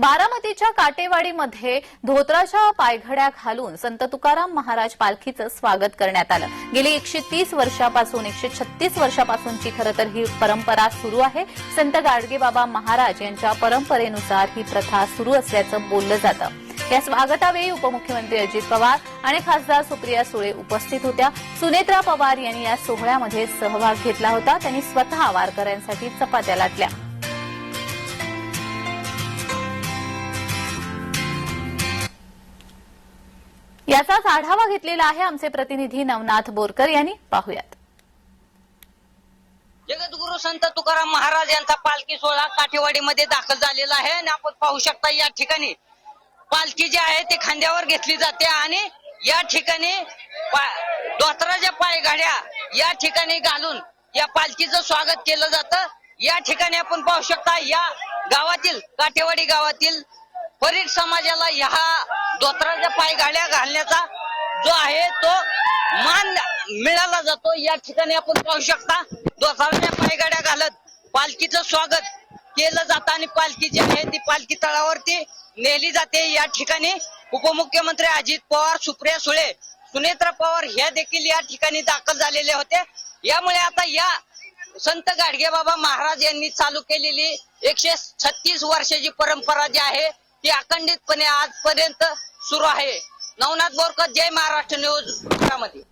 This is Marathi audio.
बारामतीच्या काटेवाडीमध्ये धोत्राच्या पायघड्या घालून संत तुकाराम महाराज पालखीचं स्वागत करण्यात आलं. गेली एकशे तीस वर्षापासून एकशे छत्तीस वर्षापासूनची खरं तर ही परंपरा सुरू आहे. संत गाडगेबाबा महाराज यांच्या परंपरेनुसार ही प्रथा सुरू असल्याचं बोललं जातं. या स्वागतावेळी उपमुख्यमंत्री अजित पवार आणि खासदार सुप्रिया सुळे उपस्थित होत्या. सुनेत्रा पवार यांनी या सोहळ्यामध्ये सहभाग घेतला होता. त्यांनी स्वतः वारकऱ्यांसाठी चपात्या लाटल्या. याचाच आढावा घेतलेला आहे आमचे प्रतिनिधी नवनाथ बोरकर यांनी. पाहुयात. जगद्गुरु संत तुकाराम महाराज यांचा पालखी सोहळा काठेवाडीमध्ये दाखल झालेला आहे आणि आपण पाहू शकता या ठिकाणी पालखी जी आहे ती खांद्यावर घेतली जाते आणि या ठिकाणी धोत्राच्या धोतराच्या पायगाड्या या ठिकाणी घालून या पालखीचं स्वागत केलं जातं. या ठिकाणी आपण पाहू शकता या गावातील काठेवाडी गावातील परीट समाजाला ह्या धोत्राच्या पायगाड्या घालण्याचा जो आहे तो मान मिळाला जातो. या ठिकाणी आपण पाहू शकता दोसाच्या पायगाड्या घालत पालखीचं स्वागत केलं जातं आणि पालखी जी आहे ती पालखी तळावरती नेली जाते. या ठिकाणी उपमुख्यमंत्री अजित पवार सुप्रिया सुळे सुनेत्रा पवार ह्या देखील या ठिकाणी दाखल झालेले होते. यामुळे आता या संत गाडगेबाबा महाराज यांनी चालू केलेली एकशे छत्तीस वर्षाची परंपरा जी आहे ती अखंडितपणे आजपर्यंत सुरू आहे. नवनाथ बोरकर जय महाराष्ट्र न्यूजमध्ये